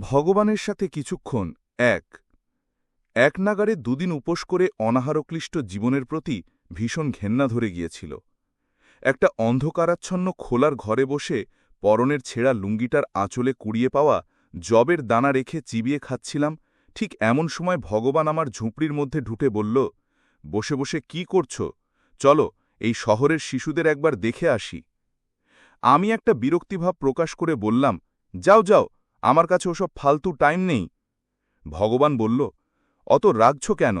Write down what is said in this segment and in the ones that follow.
ভগবানের সাথে কিছুক্ষণ এক। এক নাগারে দুদিন উপোস করে অনাহারক্লিষ্ট জীবনের প্রতি ভীষণ ঘেন্না ধরে গিয়েছিল। একটা অন্ধকারাচ্ছন্ন খোলার ঘরে বসে পরনের ছেঁড়া লুঙ্গিটার আঁচলে কুড়িয়ে পাওয়া জবের দানা রেখে চিবিয়ে খাচ্ছিলাম, ঠিক এমন সময় ভগবান আমার ঝুঁপড়ির মধ্যে ঢুটে বলল, বসে বসে কি করছ? চলো, এই শহরের শিশুদের একবার দেখে আসি। আমি একটা বিরক্তিভাব প্রকাশ করে বললাম, যাও যাও আমার কাছে ওসব ফালতু টাইম নেই। ভগবান বলল, অত রাগছ কেন?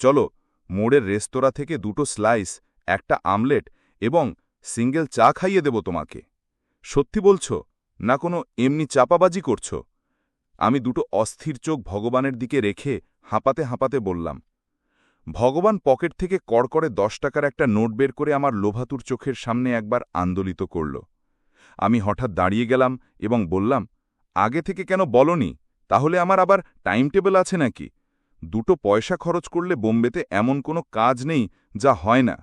চলো, মোড়ের রেস্তোরাঁ থেকে দুটো স্লাইস, একটা আমলেট এবং সিঙ্গেল চা খাইয়ে দেব তোমাকে। সত্যি বলছ, না কোনো এমনি চাপাবাজি করছ? আমি দুটো অস্থির চোখ ভগবানের দিকে রেখে হাঁপাতে হাঁপাতে বললাম, ভগবান পকেট থেকে কড়কড়ে দশ টাকার একটা নোট বের করে আমার লোভাতুর চোখের সামনে একবার আন্দোলিত করল। আমি হঠাৎ দাঁড়িয়ে গেলাম এবং বললাম আগে থেকে কেন বলনি? তাহলে আমার আবার টাইম টেবিল আছে নাকি? দুটো পয়সা খরচ করলে বোম্বেতে এমন কোনো কাজ নেই যা হয় না।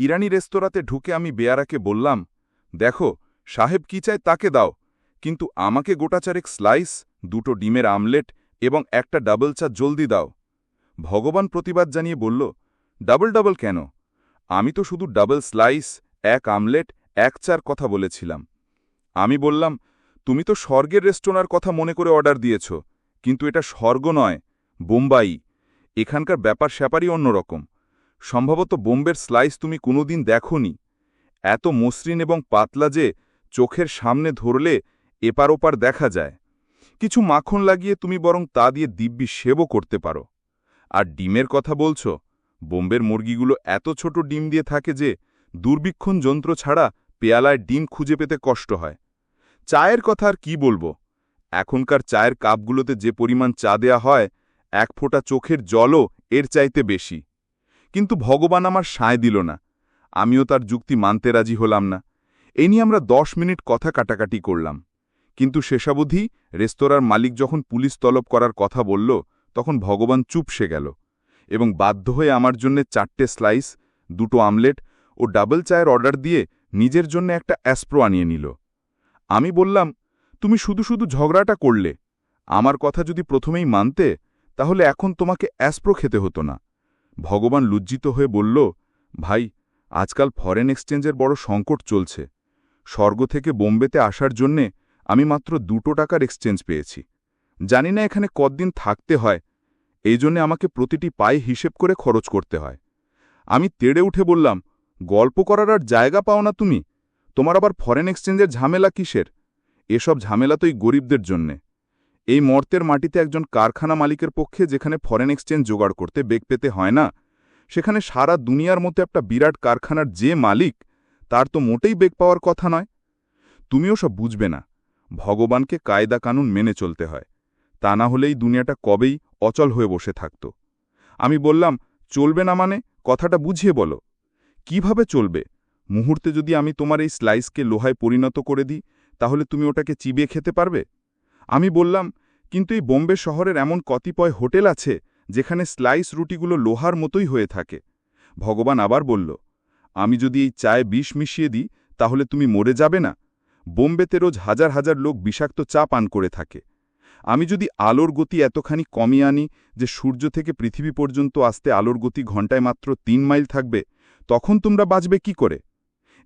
ইরানি রেস্তোরাঁতে ঢুকে আমি বেয়ারাকে বললাম, দেখো, সাহেব কি চায় তাকে দাও, কিন্তু আমাকে গোটাচারেক স্লাইস দুটো ডিমের আমলেট এবং একটা ডাবল চা জলদি দাও। ভগবান প্রতিবাদ জানিয়ে বলল, ডাবল ডাবল কেন? আমি তো শুধু ডাবল স্লাইস এক আমলেট, এক চার কথা বলেছিলাম। আমি বললাম তুমি তো স্বর্গের রেস্টোরাঁর কথা মনে করে অর্ডার দিয়েছ, কিন্তু এটা স্বর্গ নয়, বোম্বাই। এখানকার ব্যাপার স্যাপারই অন্যরকম। সম্ভবত বোম্বের স্লাইস তুমি কোনোদিন দেখনি। এত মসৃণ এবং পাতলা যে চোখের সামনে ধরলে এপার ওপার দেখা যায়। কিছু মাখন লাগিয়ে তুমি বরং তা দিয়ে দিব্যি সেবও করতে পারো। আর ডিমের কথা বলছ, বোম্বের মুরগিগুলো এত ছোট ডিম দিয়ে থাকে যে দুর্বিক্ষণ যন্ত্র ছাড়া পেয়ালায় ডিম খুঁজে পেতে কষ্ট হয়। চায়ের কথা আর কি বলব? এখনকার চায়ের কাপগুলোতে যে পরিমাণ চা দেয়া হয়, এক ফোঁটা চোখের জলও এর চাইতে বেশি। কিন্তু ভগবান আমার সায় দিল না। আমিও তার যুক্তি মানতে রাজি হলাম না। এ নিয়ে আমরা দশ মিনিট কথা কাটাকাটি করলাম। কিন্তু শেষাবধি রেস্তোরাঁর মালিক যখন পুলিশ তলব করার কথা বলল, তখন ভগবান চুপসে গেল এবং বাধ্য হয়ে আমার জন্য চারটে স্লাইস, দুটো আমলেট ও ডাবল চায়ের অর্ডার দিয়ে নিজের জন্য একটা অ্যাসপ্রো আনিয়ে নিল। আমি বললাম, তুমি শুধু শুধু ঝগড়াটা করলে। আমার কথা যদি প্রথমেই মানতে, তাহলে এখন তোমাকে অ্যাসপ্রো খেতে হতো না। ভগবান লজ্জিত হয়ে বলল, ভাই, আজকাল ফরেন এক্সচেঞ্জের বড় সংকট চলছে। স্বর্গ থেকে বোম্বেতে আসার জন্যে আমি মাত্র দুটো টাকার এক্সচেঞ্জ পেয়েছি। জানি না এখানে কতদিন থাকতে হয়। এই জন্যে আমাকে প্রতিটি পায়ে হিসেব করে খরচ করতে হয়। আমি তেড়ে উঠে বললাম, গল্প করার আর জায়গা পাও না তুমি। তোমার আবার ফরেন এক্সচেঞ্জের ঝামেলা কিসের? এসব ঝামেলা তোই গরিবদের জন্যে। এই মর্তের মাটিতে একজন কারখানা মালিকের পক্ষে যেখানে ফরেন এক্সচেঞ্জ জোগাড় করতে বেগ পেতে হয় না, সেখানে সারা দুনিয়ার মতো একটা বিরাট কারখানার যে মালিক, তার তো মোটেই বেগ পাওয়ার কথা নয়। তুমিও সব বুঝবে না। ভগবানকে কায়দা কানুন মেনে চলতে হয়। তা না হলেই দুনিয়াটা কবেই অচল হয়ে বসে থাকত। আমি বললাম, চলবে না মানে? কথাটা বুঝিয়ে বলো। কীভাবে চলবে? মুহূর্তে যদি আমি তোমার এই স্লাইসকে লোহায় পরিণত করে দিই, তাহলে তুমি ওটাকে চিবিয়ে খেতে পারবে? আমি বললাম, কিন্তু এই বোম্বে শহরের এমন কতিপয় হোটেল আছে, যেখানে স্লাইস রুটিগুলো লোহার মতোই হয়ে থাকে। ভগবান আবার বলল, আমি যদি এই চায়ে বিষ মিশিয়ে দিই, তাহলে তুমি মরে যাবে না। বোম্বেতে রোজ হাজার হাজার লোক বিষাক্ত চা পান করে থাকে। আমি যদি আলোর গতি এতখানি কমিয়ে আনি, যে সূর্য থেকে পৃথিবী পর্যন্ত আসতে আলোর গতি ঘন্টায় মাত্র তিন মাইল থাকবে, তখন তোমরা বাঁচবে কি করে?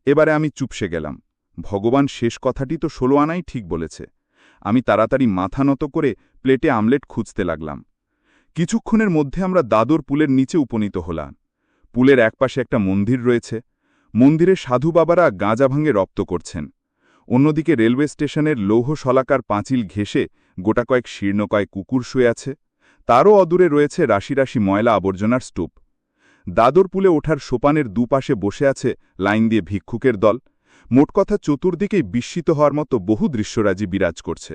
এবারে আমি চুপসে গেলাম। ভগবান শেষ কথাটি তো ষোলো আনাই ঠিক বলেছে। আমি তাড়াতাড়ি মাথা নত করে প্লেটে আমলেট খুঁজতে লাগলাম। কিছুক্ষণের মধ্যে আমরা দাদর পুলের নিচে উপনীত হলাম। পুলের একপাশে একটা মন্দির রয়েছে। মন্দিরে সাধু বাবারা গাঁজা ভাঙে রপ্ত করছেন। অন্যদিকে রেলওয়ে স্টেশনের লৌহ শলাকার পাঁচিল ঘেসে গোটা কয়েক শীর্ণকয় কুকুর শুয়ে আছে। তারও অদূরে রয়েছে রাশি রাশি ময়লা আবর্জনার স্তূপ। দাদর পুলে ওঠার সোপানের দুপাশে বসে আছে লাইন দিয়ে ভিক্ষুকের দল। মোট কথা চতুর্দিকেই বিস্মিত হওয়ার মতো বহু দৃশ্যরাজি বিরাজ করছে।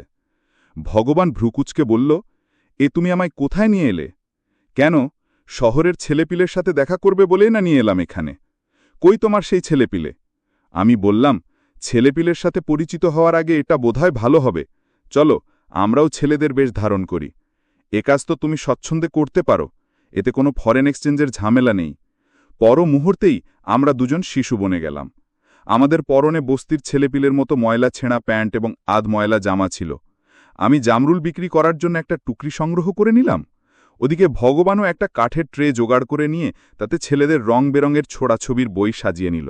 ভগবান ভ্রুকুচকে বলল, এ তুমি আমায় কোথায় নিয়ে এলে? কেন? শহরের ছেলেপিলের সাথে দেখা করবে বলেই না নিয়ে এলাম এখানে। কই তোমার সেই ছেলেপিলে? আমি বললাম, ছেলেপিলের সাথে পরিচিত হওয়ার আগে এটা বোধহয় ভালো হবে। চলো, আমরাও ছেলেদের বেশ ধারণ করি। এ কাজ তো তুমি স্বচ্ছন্দে করতে পারো। এতে কোনো ফরেন এক্সচেঞ্জের ঝামেলা নেই। পর মুহূর্তেই আমরা দুজন শিশু বনে গেলাম। আমাদের পরনে বস্তির ছেলেপিলের মতো ময়লা ছেঁড়া প্যান্ট এবং আধ ময়লা জামা ছিল। আমি জামরুল বিক্রি করার জন্য একটা টুকরি সংগ্রহ করে নিলাম। ওদিকে ভগবানও একটা কাঠের ট্রে জোগাড় করে নিয়ে তাতে ছেলেদের রং বেরঙের ছোড়া ছবির বই সাজিয়ে নিল।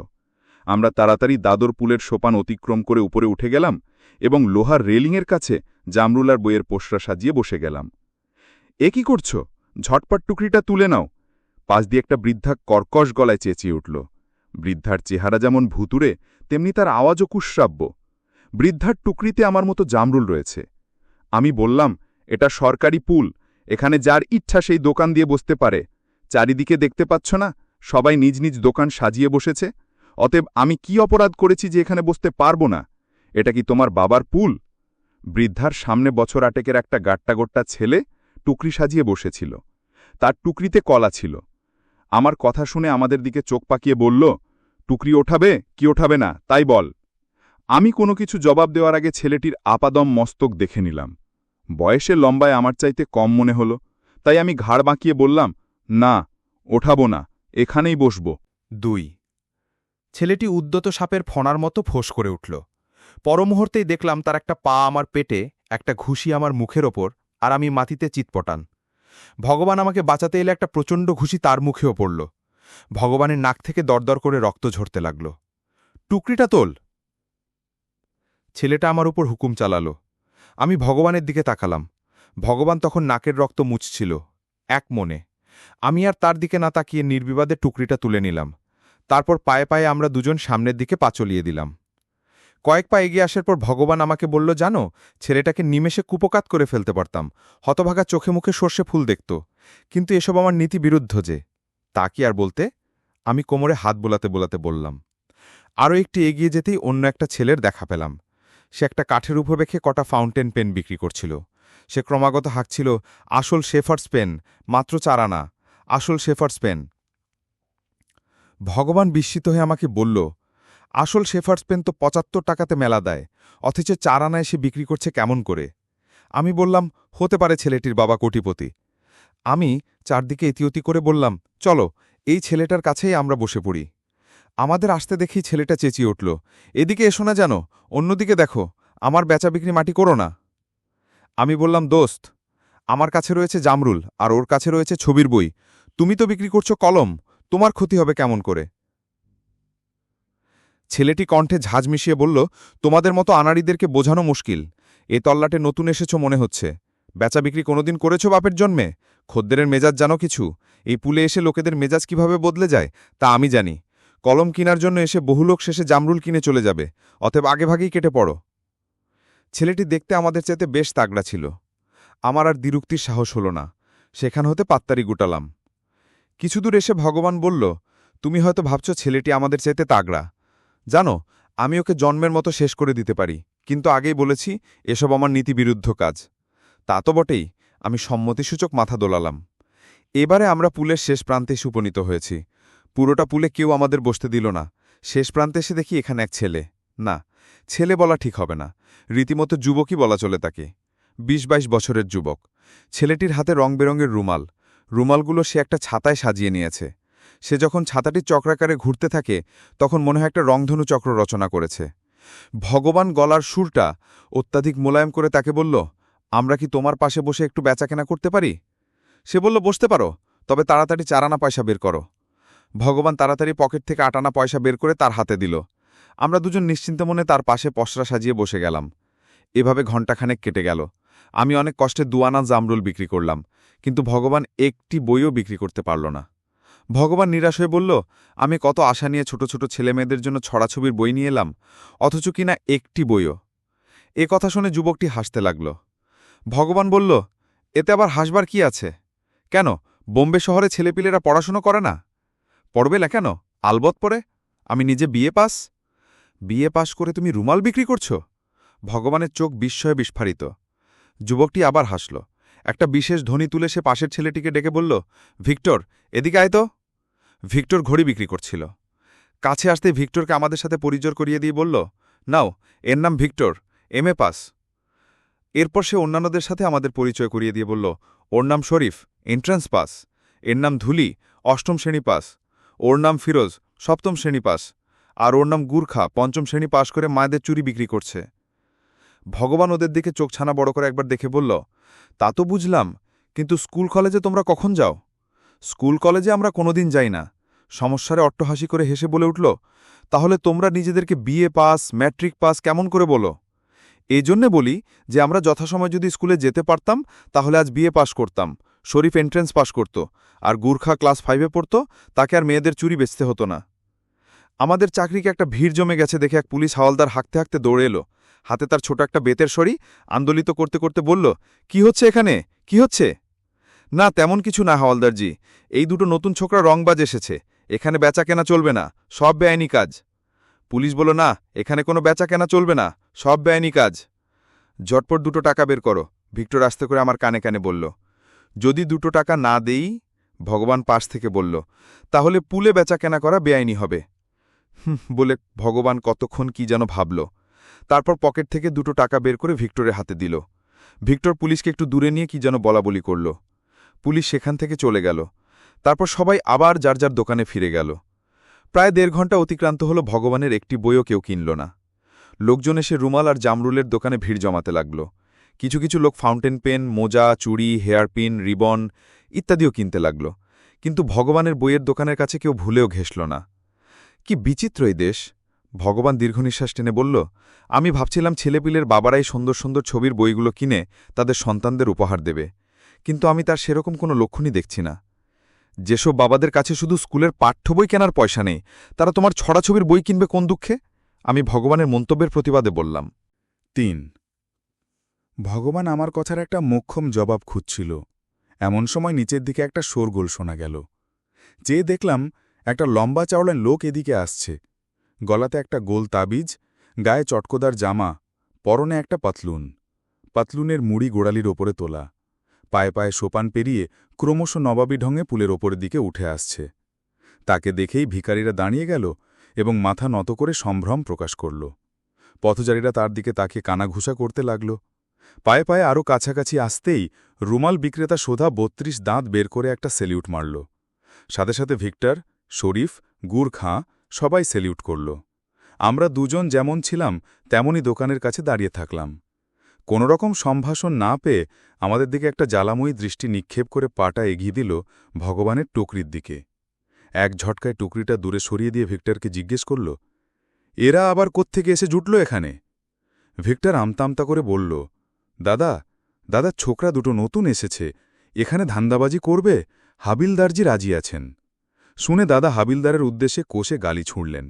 আমরা তাড়াতাড়ি দাদর পুলের সোপান অতিক্রম করে উপরে উঠে গেলাম এবং লোহার রেলিংয়ের কাছে জামরুলার বইয়ের পোশরা সাজিয়ে বসে গেলাম। এ কি করছ? ঝটপট টুকরিটা তুলে নাও। পাশ দিয়ে একটা বৃদ্ধা কর্কশ গলায় চেঁচিয়ে উঠল। বৃদ্ধার চেহারা যেমন ভুতুরে তেমনি তার আওয়াজও কুশ্রাব্য। বৃদ্ধার টুকরিতে আমার মতো জামরুল রয়েছে। আমি বললাম, এটা সরকারি পুল, এখানে যার ইচ্ছা সেই দোকান দিয়ে বসতে পারে। চারিদিকে দেখতে পাচ্ছ না, সবাই নিজ নিজ দোকান সাজিয়ে বসেছে। অতএব আমি কি অপরাধ করেছি যে এখানে বসতে পারব না? এটা কি তোমার বাবার পুল? বৃদ্ধার সামনে বছর আটেকের একটা গাট্টাগোট্টা ছেলে টুকরি সাজিয়ে বসেছিল। তার টুকরিতে কলা ছিল। আমার কথা শুনে আমাদের দিকে চোখ পাকিয়ে বলল, টুকরি ওঠাবে কি ওঠাবে না, তাই বল। আমি কোনো কিছু জবাব দেওয়ার আগে ছেলেটির আপাদম মস্তক দেখে নিলাম। বয়সে লম্বায় আমার চাইতে কম মনে হলো, তাই আমি ঘাড় বাঁকিয়ে বললাম, না, ওঠাবো না, এখানেই বসব। দুই। ছেলেটি উদ্যত সাপের ফণার মতো ফোঁস করে উঠল। পরমুহূর্তেই দেখলাম তার একটা পা আমার পেটে, একটা ঘুষি আমার মুখের ওপর আর আমি মাটিতে চিৎপটান ভগবান আমাকে বাঁচাতে এলে একটা প্রচণ্ড ঘুষি তার মুখেও পড়ল। ভগবানের নাক থেকে দরদর করে রক্ত ঝরতে লাগল। টুকরিটা তোল। ছেলেটা আমার উপর হুকুম চালালো। আমি ভগবানের দিকে তাকালাম। ভগবান তখন নাকের রক্ত মুছছিল, এক মনে। আমি আর তার দিকে না তাকিয়ে নির্বিবাদে টুকরিটা তুলে নিলাম। তারপর পায়ে পায়ে আমরা দুজন সামনের দিকে পা চলিয়ে দিলাম। কয়েক পা এগিয়ে আসার পর ভগবান আমাকে বলল, জানো, ছেলেটাকে নিমেষে কুপকাত করে ফেলতে পারতাম। হতভাগা চোখে মুখে সর্ষে ফুল দেখত। কিন্তু এসব আমার নীতি বিরুদ্ধ যে। তা কি আর বলতে? আমি কোমরে হাত বোলাতে বোলাতে বললাম। আরও একটি এগিয়ে যেতেই অন্য একটা ছেলের দেখা পেলাম। সে একটা কাঠের উপর রেখে কটা ফাউন্টেন পেন বিক্রি করছিল। সে ক্রমাগত হাঁকছিল, আসল শেফার্স পেন, মাত্র চার আনা। আসল শেফার্স পেন। ভগবান বিস্মিত হয়ে আমাকে বলল আসল শেফার্স পেন তো পঁচাত্তর টাকাতে মেলা দেয়, অথচ চার আনায় সে বিক্রি করছে কেমন করে? আমি বললাম, হতে পারে ছেলেটির বাবা কোটিপতি। আমি চারদিকে ইতিয়তি করে বললাম, চলো, এই ছেলেটার কাছেই আমরা বসে পড়ি। আমাদের আসতে দেখি ছেলেটা চেঁচিয়ে উঠল, এদিকে এসো না জানো অন্যদিকে দেখো, আমার বেচা বিক্রি মাটি করো না। আমি বললাম, দোস্ত, আমার কাছে রয়েছে জামরুল, আর ওর কাছে রয়েছে ছবির বই। তুমি তো বিক্রি করছ কলম, তোমার ক্ষতি হবে কেমন করে? ছেলেটি কণ্ঠে ঝাঁজ মিশিয়ে বলল, তোমাদের মতো আনাড়িদেরকে বোঝানো মুশকিল। এ তল্লাটে নতুন এসেছ মনে হচ্ছে। বেচা বিক্রি কোনোদিন করেছ বাপের জন্মে? খদ্দেরের মেজাজ জানো কিছু? এই পুলে এসে লোকেদের মেজাজ কীভাবে বদলে যায়, তা আমি জানি। কলম কিনার জন্য এসে বহু লোক শেষে জামরুল কিনে চলে যাবে। অতএব আগেভাগেই কেটে পড়ো। ছেলেটি দেখতে আমাদের চাইতে বেশ তাগড়া ছিল। আমার আর দ্বিরুক্তির সাহস হল না। সেখান হতে পাত্তারি গুটালাম। কিছুদূর এসে ভগবান বলল, তুমি হয়তো ভাবছ ছেলেটি আমাদের চাইতে তাগড়া। জানো, আমি ওকে জন্মের মতো শেষ করে দিতে পারি, কিন্তু আগেই বলেছি, এসব আমার নীতিবিরুদ্ধ কাজ। তা তো বটেই, আমি সম্মতিসূচক মাথা দোলালাম। এবারে আমরা পুলের শেষ প্রান্তে এসে উপনীত হয়েছি। পুরোটা পুলে কেউ আমাদের বসতে দিল না। শেষ প্রান্তে এসে দেখি এখানে এক ছেলে। না, ছেলে বলা ঠিক হবে না। রীতিমতো যুবকই বলা চলে তাকে। বিশ বাইশ বছরের যুবক। ছেলেটির হাতে রং বেরঙের রুমাল। রুমালগুলো সে একটা ছাতায় সাজিয়ে নিয়েছে। সে যখন ছাতাটি চক্রাকারে ঘুরতে থাকে, তখন মনে হয় একটা রংধনু চক্র রচনা করেছে। ভগবান গলার সুরটা অত্যাধিক মোলায়েম করে তাকে বলল, আমরা কি তোমার পাশে বসে একটু বেচাকেনা করতে পারি? সে বলল, বসতে পারো, তবে তাড়াতাড়ি চারানা পয়সা বের করো। ভগবান তাড়াতাড়ি পকেট থেকে আটানা পয়সা বের করে তার হাতে দিল। আমরা দুজন নিশ্চিন্ত মনে তার পাশে পসরা সাজিয়ে বসে গেলাম। এভাবে ঘণ্টাখানেক কেটে গেল। আমি অনেক কষ্টে দুয়ানা জামরুল বিক্রি করলাম, কিন্তু ভগবান একটি বইও বিক্রি করতে পারল না। ভগবান নিরাশ হয়ে বলল, আমি কত আশা নিয়ে ছোট ছোট ছেলেমেয়েদের জন্য ছড়াছবির বই নিয়ে এলাম, অথচ কিনা একটি বইও। এ কথা শুনে যুবকটি হাসতে লাগল। ভগবান বলল, এতে আবার হাসবার কি আছে? কেন, বোম্বে শহরে ছেলেপিলেরা পড়াশুনো করে না? পড়বে না কেন? আলবত পড়ে? আমি নিজে বিয়ে পাস? বিয়ে পাস করে তুমি রুমাল বিক্রি করছ? ভগবানের চোখ বিস্ময়ে বিস্ফারিত। যুবকটি আবার হাসল। একটা বিশেষ ধ্বনি তুলে সে পাশের ছেলেটিকে ডেকে বলল, ভিক্টর, এদিকে আয় তো। ভিক্টর ঘড়ি বিক্রি করছিল। কাছে আসতে ভিক্টরকে আমাদের সাথে পরিচয় করিয়ে দিয়ে বলল, নাও, এর নাম ভিক্টর, এম এ পাস। এরপর সে অন্যান্যদের সাথে আমাদের পরিচয় করিয়ে দিয়ে বলল, ওর নাম শরীফ, এন্ট্রান্স পাস। এর নাম ধুলি, অষ্টম শ্রেণি পাস। ওর নাম ফিরোজ, সপ্তম শ্রেণি পাস। আর ওর নাম গুর্খা, পঞ্চম শ্রেণি পাশ করে মায়েদের চুরি বিক্রি করছে। ভগবান ওদের দিকে চোখ ছানা বড় করে একবার দেখে বলল, তা তো বুঝলাম, কিন্তু স্কুল কলেজে তোমরা কখন যাও? স্কুল কলেজে আমরা কোনোদিন যাই না। সমস্যারে অট্টহাসি করে হেসে বলে উঠল, তাহলে তোমরা নিজেদেরকে বিএ পাস, ম্যাট্রিক পাস কেমন করে বলো? এই জন্যে বলি যে আমরা যথাসময় যদি স্কুলে যেতে পারতাম, তাহলে আজ বিএ পাস করতাম। শরীফ এন্ট্রেন্স পাস করত, আর গুর্খা ক্লাস ফাইভে পড়ত, তাকে আর মেয়েদের চুরি বেচতে হতো না। আমাদের চাকরিকে একটা ভিড় জমে গেছে দেখে এক পুলিশ হাওয়ালদার হাঁকতে হাঁকতে দৌড়ে এলো। হাতে তার ছোট একটা বেতের সরি আন্দোলিত করতে করতে বলল, কি হচ্ছে এখানে? কি হচ্ছে? না, তেমন কিছু না, হাওলদারজি। এই দুটো নতুন ছোকরা রংবাজ এসেছে। এখানে বেচা কেনা চলবে না, সব বেআইনি কাজ। পুলিশ বলল, না, এখানে কোনো বেচা কেনা চলবে না, সব বেআইনি কাজ। ঝটপট দুটো টাকা বের করো, ভিক্টর আস্তে করে আমার কানে কানে বলল। যদি দুটো টাকা না দেই, ভগবান পাশ থেকে বলল, তাহলে পুলে বেচা কেনা করা বেআইনি হবে। বলে ভগবান কতক্ষণ কি যেন ভাবল। তারপর পকেট থেকে দুটো টাকা বের করে ভিক্টরের হাতে দিল। ভিক্টর পুলিশকে একটু দূরে নিয়ে কি যেন বলাবলি করল। পুলিশ সেখান থেকে চলে গেল। তারপর সবাই আবার যার যার দোকানে ফিরে গেল। প্রায় দেড় ঘণ্টা অতিক্রান্ত হল ভগবানের একটি বইও কেউ কিনল না। লোকজন এসে রুমাল আর জামরুলের দোকানে ভিড় জমাতে লাগল। কিছু কিছু লোক ফাউন্টেন পেন, মোজা, চুড়ি হেয়ারপিন রিবন ইত্যাদিও কিনতে লাগল। কিন্তু ভগবানের বইয়ের দোকানের কাছে কেউ ভুলেও ঘেসল না। কি বিচিত্র এই দেশ! ভগবান দীর্ঘনিশ্বাস টেনে বলল, আমি ভাবছিলাম ছেলেপিলের বাবারাই সুন্দর সুন্দর ছবির বইগুলো কিনে তাদের সন্তানদের উপহার দেবে। কিন্তু আমি তার সেরকম কোনো লক্ষণই দেখছি না। যেসব বাবাদের কাছে শুধু স্কুলের পাঠ্য বই কেনার পয়সা নেই, তারা তোমার ছড়াছবির বই কিনবে কোন দুঃখে? আমি ভগবানের মন্তব্যের প্রতিবাদে বললাম। তিন। ভগবান আমার কথার একটা মোক্ষম জবাব খুঁজছিল। এমন সময় নিচের দিকে একটা শোরগোল শোনা গেল। যে দেখলাম একটা লম্বা চাওড়ান লোক এদিকে আসছে। গলাতে একটা গোল তাবিজ, গায়ে চটকদার জামা, পরনে একটা পাতলুন। পাতলুনের মুড়ি গোড়ালির ওপরে তোলা। পায়ে পায়ে সোপান পেরিয়ে ক্রমশ নবাবী ঢঙে পুলের ওপরের দিকে উঠে আসছে। তাকে দেখেই ভিখারিরা দাঁড়িয়ে গেল এবং মাথা নত করে সম্ভ্রম প্রকাশ করল। পথচারীরা তার দিকে তাকে কানাঘুষা করতে লাগল। পায়ে পায়ে আরও কাছাকাছি আসতেই রুমাল বিক্রেতা সোধা বত্রিশ দাঁত বের করে একটা সেলিউট মারল। সাথে সাথে ভিক্টর, শরীফ গুড় খাঁ সবাই সেলিউট করল। আমরা দুজন যেমন ছিলাম, তেমনই দোকানের কাছে দাঁড়িয়ে থাকলাম। কোনোরকম সম্ভাষণ না পেয়ে আমাদের দিকে একটা জ্বালাময়ী দৃষ্টি নিক্ষেপ করে পাটা এগিয়ে দিল ভগবানের টুকরির দিকে। এক ঝটকায় টুকরিটা দূরে সরিয়ে দিয়ে ভিক্টরকে জিজ্ঞেস করল, এরা আবার কোত্থেকে এসে জুটল এখানে? ভিক্টর আমতামতা করে বলল, দাদা দাদা, ছোকরা দুটো নতুন এসেছে। এখানে ধান্দাবাজি করবে, হাবিলদারজি রাজি আছেন। শুনে দাদা হাবিলদারের উদ্দেশ্যে কোষে গালি ছুঁড়লেন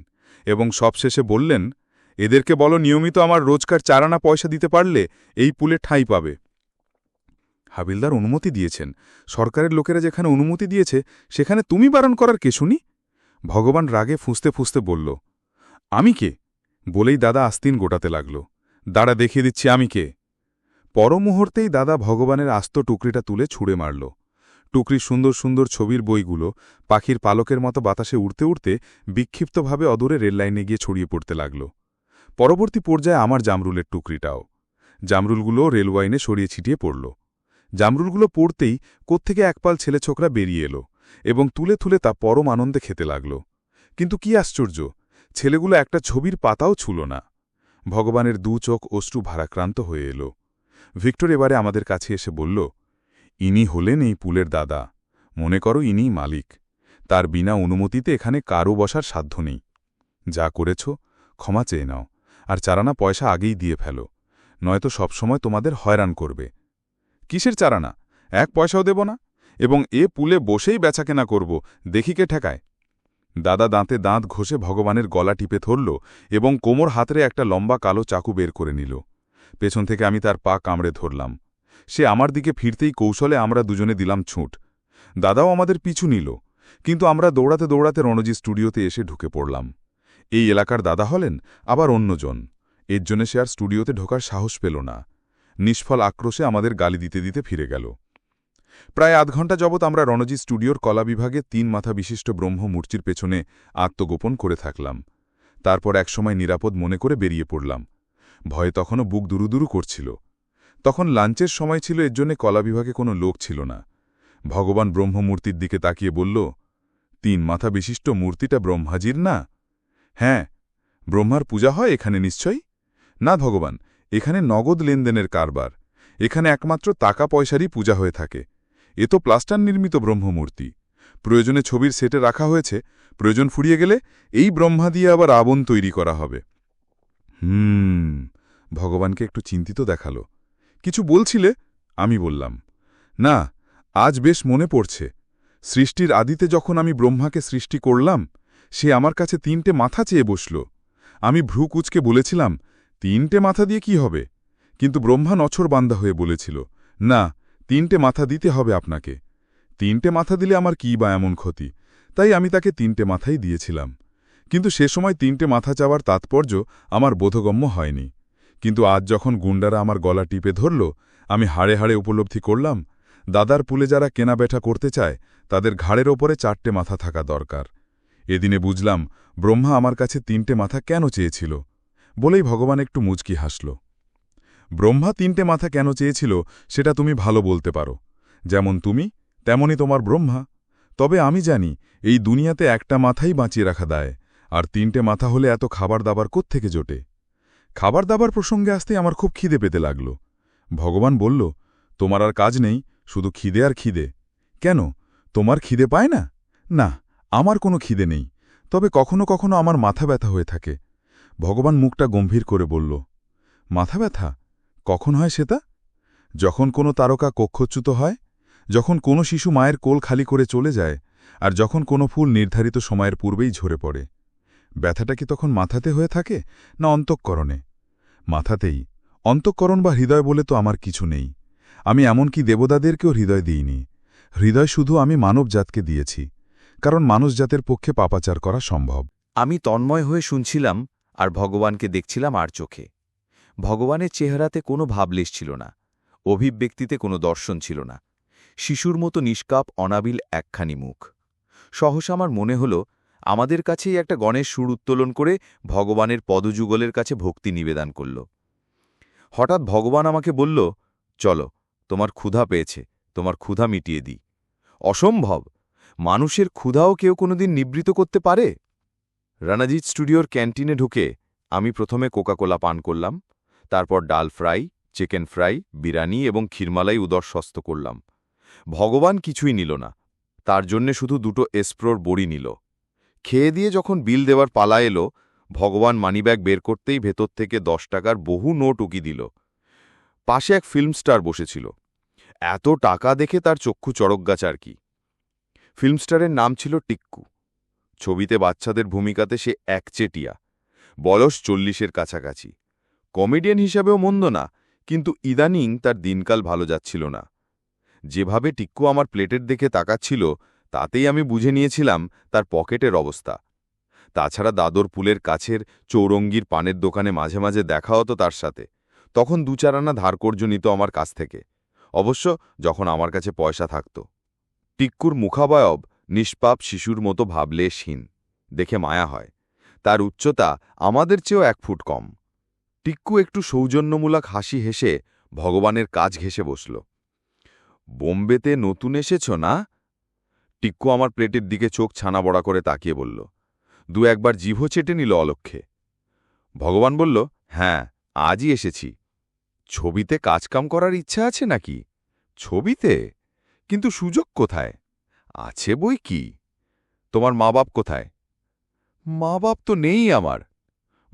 এবং সবশেষে বললেন এদেরকে বলো, নিয়মিত আমার রোজকার চারানা পয়সা দিতে পারলে এই পুলে ঠাঁই পাবে। হাবিলদার অনুমতি দিয়েছেন। সরকারের লোকেরা যেখানে অনুমতি দিয়েছে, সেখানে তুমি বারণ করার কে শুনি? ভগবান রাগে ফুঁসতে ফুঁসতে বলল, আমি কে? বলেই দাদা আস্তিন গোটাতে লাগল। দাঁড়া, দেখিয়ে দিচ্ছি, আমি কে? পর মুহূর্তেই দাদা ভগবানের আস্ত টুকরিটা তুলে ছুঁড়ে মারল। টুকরির সুন্দর সুন্দর ছবির বইগুলো পাখির পালকের মতো বাতাসে উড়তে উড়তে বিক্ষিপ্তভাবে অদূরে রেললাইনে গিয়ে ছড়িয়ে পড়তে লাগল। পরবর্তী পর্যায়ে আমার জামরুলের টুকরিটাও। জামরুলগুলো রেলওয়াইনে সরিয়ে ছিটিয়ে পড়ল। জামরুলগুলো পড়তেই কোত্থেকে একপাল ছেলে ছোকরা বেরিয়ে এলো এবং তুলে তুলে তা পরম আনন্দে খেতে লাগল। কিন্তু কি আশ্চর্য, ছেলেগুলো একটা ছবির পাতাও ছুল না। ভগবানের দু চোখ অশ্রু ভারাক্রান্ত হয়ে এলো। ভিক্টর এবারে আমাদের কাছে এসে বলল, ইনি হলেন এই পুলের দাদা। মনে করো ইনিই মালিক। তার বিনা অনুমতিতে এখানে কারও বসার সাধ্য নেই। যা করেছ, ক্ষমা চেয়ে নাও। আর চারানা পয়সা আগেই দিয়ে ফেলো, নয়তো সবসময় তোমাদের হয়রান করবে। কিসের চারানা? এক পয়সাও দেব না? এবং এ পুলে বসেই বেচাকেনা করব, দেখি কে ঠেকায়। দাদা দাঁতে দাঁত ঘষে ভগবানের গলা টিপে ধরল এবং কোমর হাতরে একটা লম্বা কালো চাকু বের করে নিল। পেছন থেকে আমি তার পা কামড়ে ধরলাম। সে আমার দিকে ফিরতেই কৌশলে আমরা দুজনে দিলাম ছুট। দাদাও আমাদের পিছু নিল, কিন্তু আমরা দৌড়াতে দৌড়াতে রণজি স্টুডিওতে এসে ঢুকে পড়লাম। এই এলাকার দাদা হলেন আবার অন্যজন। এর জন্য সে আর স্টুডিওতে ঢোকার সাহস পেল না। নিষ্ফল আক্রোশে আমাদের গালি দিতে দিতে ফিরে গেল। প্রায় আধ ঘণ্টা যাবৎ আমরা রণজি স্টুডিওর কলা বিভাগে তিন মাথা বিশিষ্ট ব্রহ্ম মূর্তির পেছনে আত্মগোপন করে থাকলাম। তারপর একসময় নিরাপদ মনে করে বেরিয়ে পড়লাম। ভয়ে তখনও বুক দুরুদুরু করছিল। তখন লাঞ্চের সময় ছিল, এর জন্যে কলা বিভাগে কোনো লোক ছিল না। ভগবান ব্রহ্মমূর্তির দিকে তাকিয়ে বলল, তিন মাথা বিশিষ্ট মূর্তিটা ব্রহ্মাজির না? হ্যাঁ ব্রহ্মার পূজা হয় এখানে নিশ্চয়ই? না ভগবান, এখানে নগদ লেনদেনের কারবার, এখানে একমাত্র টাকা পয়সারই পূজা হয়ে থাকে। এ তো প্লাস্টার নির্মিত ব্রহ্মমূর্তি। প্রয়োজনে ছবির সেটে রাখা হয়েছে, প্রয়োজন ফুরিয়ে গেলে এই ব্রহ্মা দিয়ে আবার আবন তৈরি করা হবে। হুম, ভগবানকে একটু চিন্তিত দেখাল। কিছু বলছিলে? আমি বললাম। না, আজ বেশ মনে পড়ছে। সৃষ্টির আদিতে যখন আমি ব্রহ্মাকে সৃষ্টি করলাম সে আমার কাছে তিনটে মাথা চেয়ে বসল। আমি ভ্রু কুচকে বলেছিলাম, তিনটে মাথা দিয়ে কি হবে? কিন্তু ব্রহ্মা নছর বান্দা হয়ে বলেছিল, না, তিনটে মাথা দিতে হবে আপনাকে। তিনটে মাথা দিলে আমার কী বা এমন ক্ষতি? তাই আমি তাকে তিনটে মাথাই দিয়েছিলাম। কিন্তু সে সময় তিনটে মাথা চাওয়ার তাৎপর্য আমার বোধগম্য হয়নি। কিন্তু আজ যখন গুন্ডারা আমার গলা টিপে ধরল, আমি হাড়ে হাড়ে উপলব্ধি করলাম, দাদার পুলে যারা কেনাবেটা করতে চায়, তাদের ঘাড়ের ওপরে চারটে মাথা থাকা দরকার। এদিনে বুঝলাম ব্রহ্মা আমার কাছে তিনটে মাথা কেন চেয়েছিল, বলেই ভগবান একটু মুচকি হাসল। ব্রহ্মা তিনটে মাথা কেন চেয়েছিল সেটা তুমি ভালো বলতে পারো। যেমন তুমি তেমনি তোমার ব্রহ্মা। তবে আমি জানি, এই দুনিয়াতে একটা মাথাই বাঁচিয়ে রাখা দেয়, আর তিনটে মাথা হলে এত খাবার দাবার কোত্থেকে জোটে? খাবার দাবার প্রসঙ্গে আসতে আমার খুব খিদে পেতে লাগল। ভগবান বলল, তোমার আর কাজ নেই, শুধু খিদে আর খিদে। কেন? তোমার খিদে পায় না? না আমার কোনো খিদে নেই, তবে কখনো কখনো আমার মাথা ব্যথা হয়ে থাকে। ভগবান মুখটা গম্ভীর করে বলল, মাথা ব্যথা? কখন হয় সেটা? যখন কোনো তারকা কক্ষচ্যুত হয়, যখন কোনো শিশু মায়ের কোল খালি করে চলে যায়, আর যখন কোনো ফুল নির্ধারিত সময়ের পূর্বেই ঝরে পড়ে। ব্যথাটা কি তখন মাথাতে হয়ে থাকে, না অন্তঃকরণে? মাথাতেই। অন্তঃকরণ বা হৃদয় বলে তো আমার কিছু নেই। আমি এমনকি দেবদাদেরকেও হৃদয় দিইনি। হৃদয় শুধু আমি মানবজাতকে দিয়েছি। কারণ মানুষজাতের পক্ষে পাপাচার করা সম্ভব। আমি তন্ময় হয়ে শুনছিলাম আর ভগবানকে দেখছিলাম আর চোখে। ভগবানের চেহারাতে কোনো ভাবলেশ ছিল না, অভিব্যক্তিতে কোনো দর্শন ছিল না। শিশুর মতো নিষ্কাপ, অনাবিল, একখানি মুখ। সহসা আমার মনে হল, আমাদের কাছেই একটা গণেশ সুর উত্তোলন করে ভগবানের পদযুগলের কাছে ভক্তি নিবেদন করল। হঠাৎ ভগবান আমাকে বলল, চলো, তোমার ক্ষুধা পেয়েছে, তোমার ক্ষুধা মিটিয়ে দিই। অসম্ভব! মানুষের ক্ষুধাও কেউ কোনোদিন নিবৃত করতে পারে? রানাজিৎ স্টুডিওর ক্যান্টিনে ঢুকে আমি প্রথমে কোকাকোলা পান করলাম, তারপর ডাল ফ্রাই, চিকেন ফ্রাই, বিরিয়ানি এবং ক্ষীরমালাই উদরস্বস্ত করলাম। ভগবান কিছুই নিল না, তার জন্যে শুধু দুটো এসপ্রোর বড়ি নিল। খেয়ে দিয়ে যখন বিল দেওয়ার পালা এলো, ভগবান মানিব্যাগ বের করতেই ভেতর থেকে দশ টাকার বহু নোট উকি দিল। পাশে এক ফিল্ম স্টার বসেছিল। এত টাকা দেখে তার চক্ষু চড়কগাছ আর কি। ফিল্মস্টারের নাম ছিল টিক্কু। ছবিতে বাচ্চাদের ভূমিকাতে সে একচেটিয়া বয়স চল্লিশের কাছাকাছি। কমেডিয়ান হিসাবেও মন্দ না, কিন্তু ইদানিং তার দিনকাল ভালো যাচ্ছিল না। যেভাবে টিক্কু আমার প্লেটের দেখে তাকাচ্ছিল, তাতেই আমি বুঝে নিয়েছিলাম তার পকেটের অবস্থা। তাছাড়া দাদর পুলের কাছের চৌরঙ্গির পানের দোকানে মাঝে মাঝে দেখা হতো তার সাথে। তখন দু ধারকর্য নিত আমার কাছ থেকে। অবশ্য যখন আমার কাছে পয়সা থাকত। টিক্কুর মুখাবয়ব নিষ্পাপ শিশুর মতো ভাবলে ভাবলেশহীন দেখে মায়া হয়। তার উচ্চতা আমাদের চেয়েও এক ফুট কম। টিক্কু একটু সৌজন্যমূলক হাসি হেসে ভগবানের কাজ ঘেসে বসল। বোম্বেতে নতুন এসেছ না? টিক্কু আমার প্লেটের দিকে চোখ ছানা বড়া করে তাকিয়ে বলল। দু একবার জিভো চেটে নিল অলক্ষে। ভগবান বলল হ্যাঁ আজই এসেছি। ছবিতে কাজকাম করার ইচ্ছা আছে নাকি? ছবিতে? কিন্তু সুযোগ কোথায়? আছে বই কি? তোমার মা বাপ কোথায়? মা বাপ তো নেই আমার,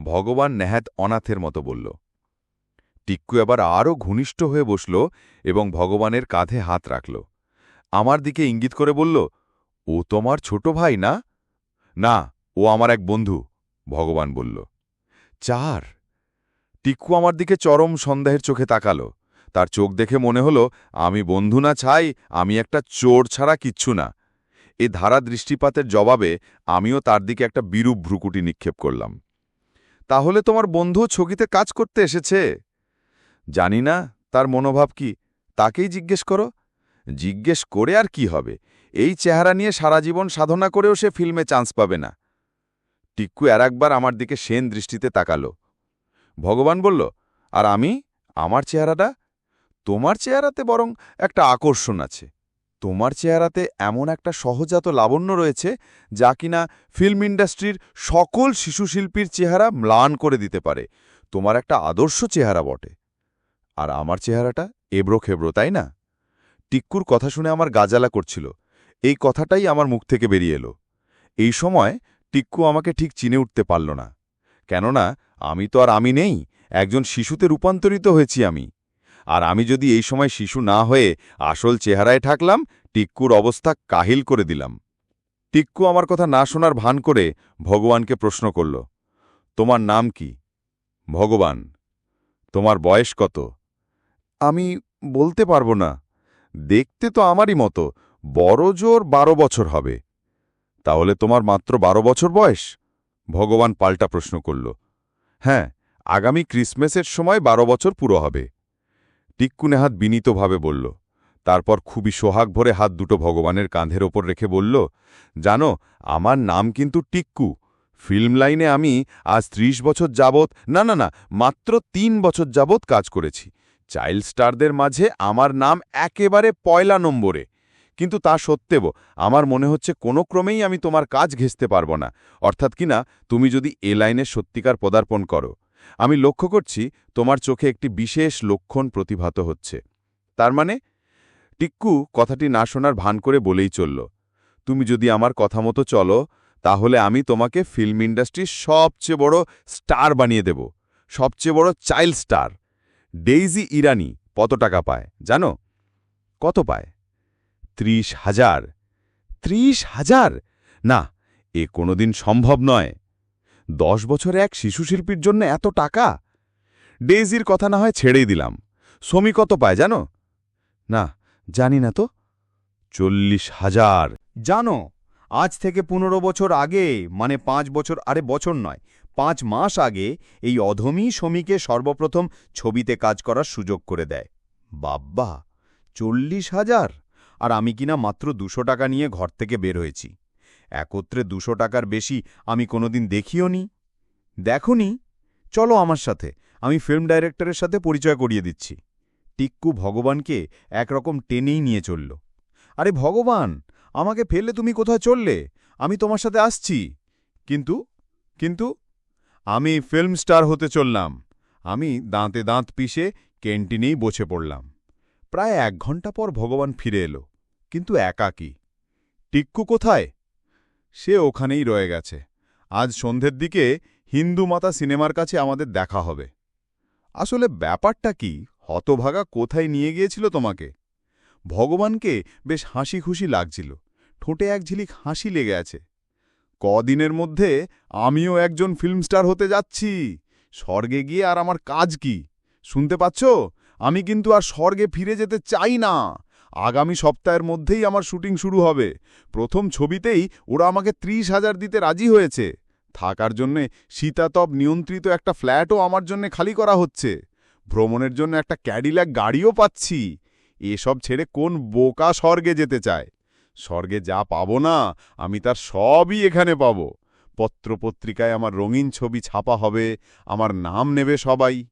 ভগবান নেহাত অনাথের মতো বলল। টিক্কু এবার আরও ঘনিষ্ঠ হয়ে বসল এবং ভগবানের কাঁধে হাত রাখল। আমার দিকে ইঙ্গিত করে বলল, ও তোমার ছোট ভাই না? না, ও আমার এক বন্ধু, ভগবান বলল। চার? টিক্কু আমার দিকে চরম সন্দেহের চোখে তাকালো। তার চোখ দেখে মনে হলো, আমি বন্ধু না ছাই, আমি একটা চোর ছাড়া কিচ্ছু না। এ ধারা দৃষ্টিপাতের জবাবে আমিও তার দিকে একটা বিরূপ ভ্রুকুটি নিক্ষেপ করলাম। তাহলে তোমার বন্ধু ছবিতে কাজ করতে এসেছে? জানি না, তার মনোভাব কি, তাকেই জিজ্ঞেস করো। জিজ্ঞেস করে আর কি হবে, এই চেহারা নিয়ে সারা জীবন সাধনা করেও সে ফিল্মে চান্স পাবে না। টিক্কু আর একবার আমার দিকে সেন দৃষ্টিতে তাকালো। ভগবান বলল, আর আমি? আমার চেহারাটা? তোমার চেহারাতে বরং একটা আকর্ষণ আছে। তোমার চেহারাতে এমন একটা সহজাত লাবণ্য রয়েছে যা কিনা ফিল্ম ইন্ডাস্ট্রির সকল শিশু শিল্পীর চেহারা ম্লান করে দিতে পারে। তোমার একটা আদর্শ চেহারা বটে। আর আমার চেহারাটা এবড়ো খেবড়ো, তাই না? টিক্কুর কথা শুনে আমার গাজালা করছিল। এই কথাটাই আমার মুখ থেকে বেরিয়ে এলো। এই সময় টিক্কু আমাকে ঠিক চিনে উঠতে পারল না। কেননা আমি তো আর আমি নেই, একজন শিশুতে রূপান্তরিত হয়েছি আমি। আর আমি যদি এই সময় শিশু না হয়ে আসল চেহারায় থাকলাম, টিক্কুর অবস্থা কাহিল করে দিলাম। টিক্কু আমার কথা না শোনার ভান করে ভগবানকে প্রশ্ন করল, তোমার নাম কি? ভগবান। তোমার বয়স কত? আমি বলতে পারব না। দেখতে তো আমারই মতো। বড় জোর বারো বছর হবে। তাহলে তোমার মাত্র বারো বছর বয়স? ভগবান পাল্টা প্রশ্ন করল হ্যাঁ আগামী ক্রিসমাসের সময় বারো বছর পুরো হবে। টিক্কু নেহাত বিনীতভাবে বলল, তারপর খুবই সোহাগ ভরে হাত দুটো ভগবানের কাঁধের ওপর রেখে বলল, জানো, আমার নাম কিন্তু টিক্কু। ফিল্ম লাইনে আমি আজ ত্রিশ বছর যাবৎ, না না না, মাত্র তিন বছর যাবৎ কাজ করেছি। চাইল্ড স্টারদের মাঝে আমার নাম একেবারে পয়লা নম্বরে। কিন্তু তা সত্ত্বেও আমার মনে হচ্ছে কোনো ক্রমেই আমি তোমার কাজ ঘেঁচতে পারব না। অর্থাৎ কিনা তুমি যদি এ লাইনে সত্যিকার পদার্পণ করো আমি লক্ষ্য করছি তোমার চোখে একটি বিশেষ লক্ষণ প্রতিভাত হচ্ছে। তার মানে টিক্কু কথাটি না শোনার ভান করে বলেই চলল, তুমি যদি আমার কথা মতো চলো, তাহলে আমি তোমাকে ফিল্ম ইন্ডাস্ট্রির সবচেয়ে বড় স্টার বানিয়ে দেব, সবচেয়ে বড় চাইল্ড স্টার, ডেইজি ইরানি, কত টাকা পায়, জানো? কত পায়? ত্রিশ হাজার। ত্রিশ হাজার? না, এ কোনোদিন সম্ভব নয়। দশ বছরে এক শিশুশিল্পীর জন্য এত টাকা? ডেইজির কথা না হয় ছেড়েই দিলাম। সমি কত পায় জানো? না, জানি না তো। চল্লিশ হাজার। জানো, আজ থেকে পনেরো বছর আগে মানে পাঁচ বছর, আরে বছর নয়, পাঁচ মাস আগে এই অধমী শ্রমিকে সর্বপ্রথম ছবিতে কাজ করার সুযোগ করে দেয়। বাব্বা, চল্লিশ হাজার? আর আমি কিনা মাত্র দুশো টাকা নিয়ে ঘর থেকে বের হয়েছি। একত্রে দুশো টাকার বেশি আমি কোনোদিন দেখিও নি দেখনি, চলো আমার সাথে, আমি ফিল্ম ডাইরেক্টরের সাথে পরিচয় করিয়ে দিচ্ছি। টিক্কু ভগবানকে একরকম টেনেই নিয়ে চলল। আরে ভগবান, আমাকে ফেললে তুমি কোথায় চললে? আমি তোমার সাথে আসছি। কিন্তু কিন্তু, আমি ফিল্ম স্টার হতে চললাম। আমি দাঁতে দাঁত পিষে ক্যান্টিনেই বসে পড়লাম। প্রায় এক ঘণ্টা পর ভগবান ফিরে এলো, কিন্তু একাকী টিক্কু কোথায়? সে ওখানেই রয়ে গেছে। আজ সন্ধ্যের দিকে হিন্দু মাতা সিনেমার কাছে আমাদের দেখা হবে। আসলে ব্যাপারটা কি? হতভাগা কোথায় নিয়ে গিয়েছিল তোমাকে? ভগবানকে বেশ হাসি খুশি লাগছিল। ঠোঁটে এক ঝিলিক হাসি লেগে আছে। কদিনের মধ্যে আমিও একজন ফিল্ম স্টার হতে যাচ্ছি। স্বর্গে গিয়ে আর আমার কাজ কি? শুনতে পাচ্ছ? আমি কিন্তু আর স্বর্গে ফিরে যেতে চাই না। আগামী সপ্তাহের মধ্যেই আমার শুটিং শুরু হবে। প্রথম ছবিতেই ওরা আমাকে ত্রিশ হাজার দিতে রাজি হয়েছে। থাকার জন্যে শীতাতপ নিয়ন্ত্রিত একটা ফ্ল্যাটও আমার জন্যে খালি করা হচ্ছে। ভ্রমণের জন্য একটা ক্যাডিল্যাক গাড়িও পাচ্ছি। এসব ছেড়ে কোন বোকা স্বর্গে যেতে চায়? স্বর্গে যা পাবো না, আমি তার সবই এখানে পাব। পত্রপত্রিকায় আমার রঙিন ছবি ছাপা হবে, আমার নাম নেবে সবাই।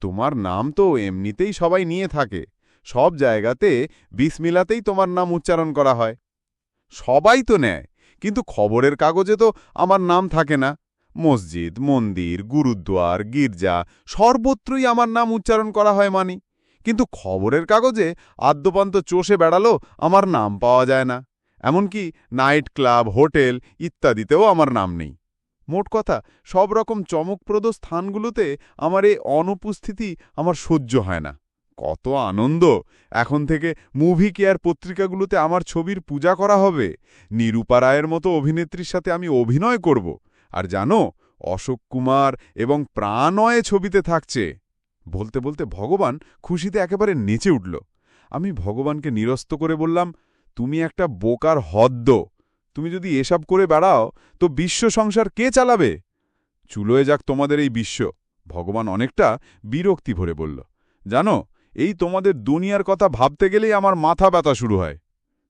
তোমার নাম তো এমনিতেই সবাই নিয়ে থাকে। সব জায়গাতে বিসমিলাতেই তোমার নাম উচ্চারণ করা হয়। সবাই তো নেয়, কিন্তু খবরের কাগজে তো আমার নাম থাকে না। মসজিদ, মন্দির, গুরুদ্বার, গির্জা, সর্বত্রই আমার নাম উচ্চারণ করা হয় মানি। কিন্তু খবরের কাগজে আদ্যপান্ত চষে বেড়ালো, আমার নাম পাওয়া যায় না। এমনকি নাইট ক্লাব, হোটেল ইত্যাদিতেও আমার নাম নেই। মোট কথা সব রকম চমকপ্রদ স্থানগুলোতে আমার এই অনুপস্থিতি আমার সহ্য হয় না। কত আনন্দ। এখন থেকে মুভি কেয়ার পত্রিকাগুলোতে আমার ছবির পূজা করা হবে? নিরূপা রায়ের মতো অভিনেত্রীর সাথে আমি অভিনয় করব। আর জানো, অশোক কুমার এবং প্রাণয়ে ছবিতে থাকছে। বলতে বলতে ভগবান খুশিতে একেবারে নেচে উঠল। আমি ভগবানকে নিরস্ত করে বললাম, তুমি একটা বোকার হদ্দ। তুমি যদি এসব করে বেড়াও, তো বিশ্ব সংসার কে চালাবে? চুলোয় যাক তোমাদের এই বিশ্ব। ভগবান অনেকটা বিরক্তি ভরে বলল, জানো এই তোমাদের দুনিয়ার কথা ভাবতে গেলেই আমার মাথা ব্যথা শুরু হয়।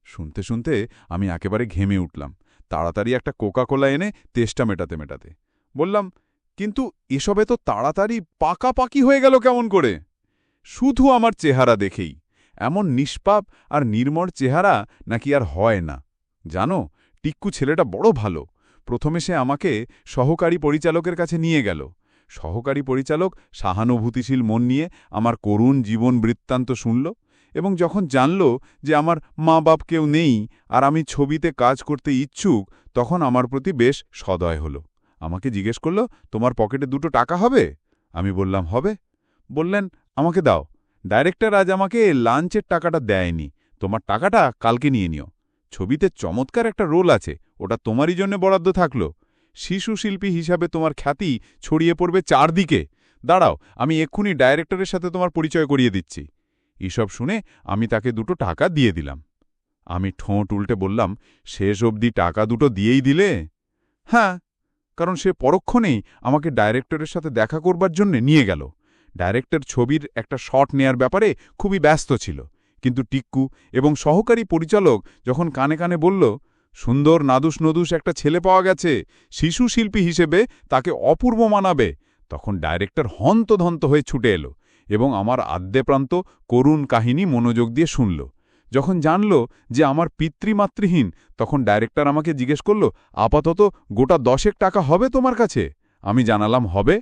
শুনতে শুনতে আমি একেবারে ঘেমে উঠলাম। তাড়াতাড়ি একটা কোকা কোলা এনে তেষ্টা মেটাতে মেটাতে। বললাম, কিন্তু এসবে তো তাড়াতাড়ি পাকাপাকি হয়ে গেল কেমন করে? শুধু আমার চেহারা দেখেই। এমন নিষ্পাপ আর নির্মর চেহারা নাকি আর হয় না। জানো, টিক্কু ছেলেটা বড় ভালো। প্রথমে সে আমাকে সহকারী পরিচালকের কাছে নিয়ে গেল। সহকারী পরিচালক সহানুভূতিশীল মন নিয়ে আমার করুণ জীবন বৃত্তান্ত শুনল এবং যখন জানল যে আমার মা বাপ কেউ নেই আর আমি ছবিতে কাজ করতে ইচ্ছুক, তখন আমার প্রতি বেশ সদয় হল। আমাকে জিজ্ঞেস করল, তোমার পকেটে দুটো টাকা হবে? আমি বললাম, হবে। বললেন, আমাকে দাও। ডাইরেক্টর আজ আমাকে লাঞ্চের টাকাটা দেয়নি। তোমার টাকাটা কালকে নিয়ে নিও। ছবিতে চমৎকার একটা রোল আছে। ওটা তোমারই জন্য বরাদ্দ থাকল। শিশু শিল্পী হিসাবে তোমার খ্যাতি ছড়িয়ে পড়বে চারদিকে। দাঁড়াও, আমি এক্ষুনি ডাইরেক্টরের সাথে তোমার পরিচয় করিয়ে দিচ্ছি। এসব শুনে আমি তাকে দুটো টাকা দিয়ে দিলাম। আমি ঠোঁট উল্টে বললাম, শেষ অবধি টাকা দুটো দিয়েই দিলে? হ্যাঁ কারণ সে পরক্ষণেই আমাকে ডাইরেক্টরের সাথে দেখা করবার জন্য নিয়ে গেল। ডাইরেক্টর ছবির একটা শট নেয়ার ব্যাপারে খুবই ব্যস্ত ছিল। কিন্তু টিক্কু এবং সহকারী পরিচালক যখন কানে কানে বলল সুন্দর নাদুস নদুস একটা ছেলে পাওয়া গেছে। শিশু শিল্পী হিসেবে তাকে অপূর্ব মানাবে। তখন ডাইরেক্টর হন্তধন্ত হয়ে ছুটে এলো এবং আমার আদ্যপ্রান্ত করুণ কাহিনী মনোযোগ দিয়ে শুনল। যখন জানল যে আমার পিতৃমাতৃহীন, তখন ডাইরেক্টর আমাকে জিজ্ঞেস করল, আপাতত গোটা দশেক টাকা হবে তোমার কাছে? আমি জানালাম, হবে।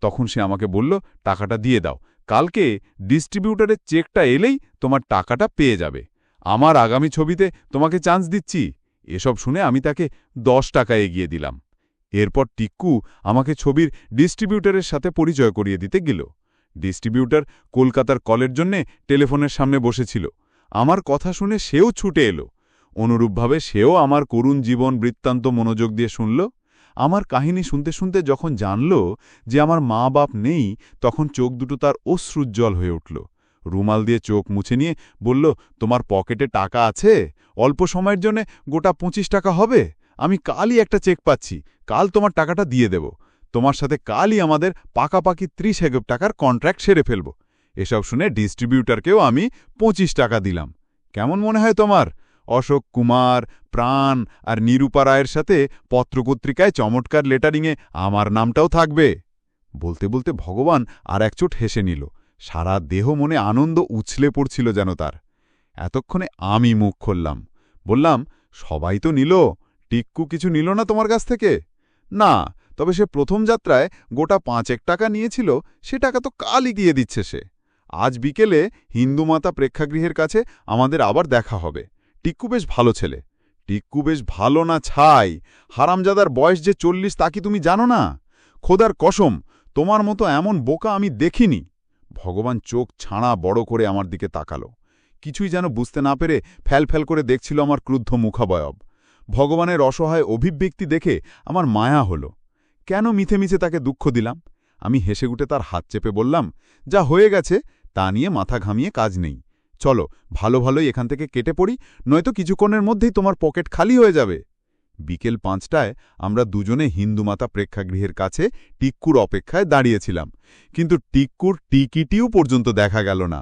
তখন সে আমাকে বলল, টাকাটা দিয়ে দাও। কালকে ডিস্ট্রিবিউটারের চেকটা এলেই তোমার টাকাটা পেয়ে যাবে। আমার আগামী ছবিতে তোমাকে চান্স দিচ্ছি। এসব শুনে আমি তাকে দশ টাকা এগিয়ে দিলাম। এরপর টিক্কু আমাকে ছবির ডিস্ট্রিবিউটরের সাথে পরিচয় করিয়ে দিতে গেল। ডিস্ট্রিবিউটর কলকাতার কলের জন্যে টেলিফোনের সামনে বসেছিল। আমার কথা শুনে সেও ছুটে এলো। অনুরূপভাবে সেও আমার করুণ জীবন বৃত্তান্ত মনোযোগ দিয়ে শুনল। আমার কাহিনী শুনতে শুনতে যখন জানল যে আমার মা বাপ নেই, তখন চোখ দুটো তার অশ্রুজ্জ্বল হয়ে উঠল। রুমাল দিয়ে চোখ মুছে নিয়ে বলল, তোমার পকেটে টাকা আছে? অল্প সময়ের জন্য গোটা পঁচিশ টাকা হবে। আমি কালই একটা চেক পাচ্ছি। কাল তোমার টাকাটা দিয়ে দেব। তোমার সাথে কালই আমাদের পাকাপাকি ত্রিশ হাজার টাকার কন্ট্রাক্ট সেরে ফেলব। এসব শুনে ডিস্ট্রিবিউটারকেও আমি পঁচিশ টাকা দিলাম। কেমন মনে হয় তোমার? অশোক কুমার, প্রাণ আর নিরূপা রায়ের সাথে পত্রপত্রিকায় চমৎকার লেটারিংয়ে আমার নামটাও থাকবে। বলতে বলতে ভগবান আর একচোট হেসে নিল। সারা দেহ মনে আনন্দ উছলে পড়ছিল যেন তার। এতক্ষণে আমি মুখ খুললাম। বললাম, সবাই তো নিল, টিক্কু কিছু নিল না তোমার কাছ থেকে? না, তবে সে প্রথম যাত্রায় গোটা পাঁচেক টাকা নিয়েছিল, সে টাকা তো কালই গিয়ে দিচ্ছে সে। আজ বিকেলে হিন্দুমাতা প্রেক্ষাগৃহের কাছে আমাদের আবার দেখা হবে। টিক্কু বেশ ভালো ছেলে। টিক্কু বেশ ভালো না ছাই। হারামজাদার বয়স যে চল্লিশ তা কি তুমি জানো না? খোদার কসম, তোমার মতো এমন বোকা আমি দেখিনি। ভগবান চোখ ছাড়া বড় করে আমার দিকে তাকালো। কিছুই যেন বুঝতে না পেরে ফ্যাল ফ্যাল করে দেখছিল আমার ক্রুদ্ধ মুখাবয়ব। ভগবানের অসহায় অভিব্যক্তি দেখে আমার মায়া হল। কেন মিথে মিছে তাকে দুঃখ দিলাম? আমি হেসে উঠে তার হাত চেপে বললাম, যা হয়ে গেছে, তা নিয়ে মাথা ঘামিয়ে কাজ নেই। চলো, ভালো ভালোই এখান থেকে কেটে পড়ি, নয়তো কিছুক্ষণের মধ্যেই তোমার পকেট খালি হয়ে যাবে। বিকেল পাঁচটায় আমরা দুজনে হিন্দুমাতা প্রেক্ষাগৃহের কাছে টিক্কুর অপেক্ষায় দাঁড়িয়েছিলাম। কিন্তু টিক্কুর টিকিটিও পর্যন্ত দেখা গেল না।